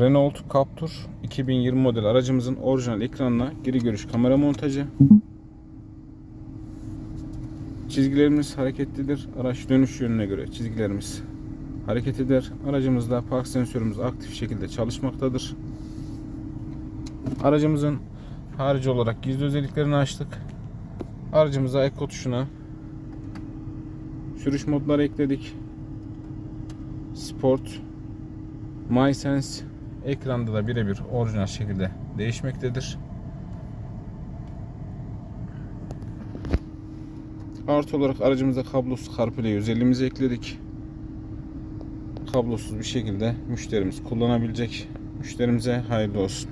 Renault Captur 2020 model aracımızın orijinal ekranına geri görüş kamera montajı. Çizgilerimiz hareketlidir. Araç dönüş yönüne göre çizgilerimiz hareket eder. Aracımızda park sensörümüz aktif şekilde çalışmaktadır. Aracımızın harici olarak gizli özelliklerini açtık. Aracımıza Eco tuşuna sürüş modları ekledik. Sport, MySense ekranda da birebir orijinal şekilde değişmektedir. Artı olarak aracımıza kablosuz CarPlay özelliğimizi ekledik. Kablosuz bir şekilde müşterimiz kullanabilecek. Müşterimize hayırlı olsun.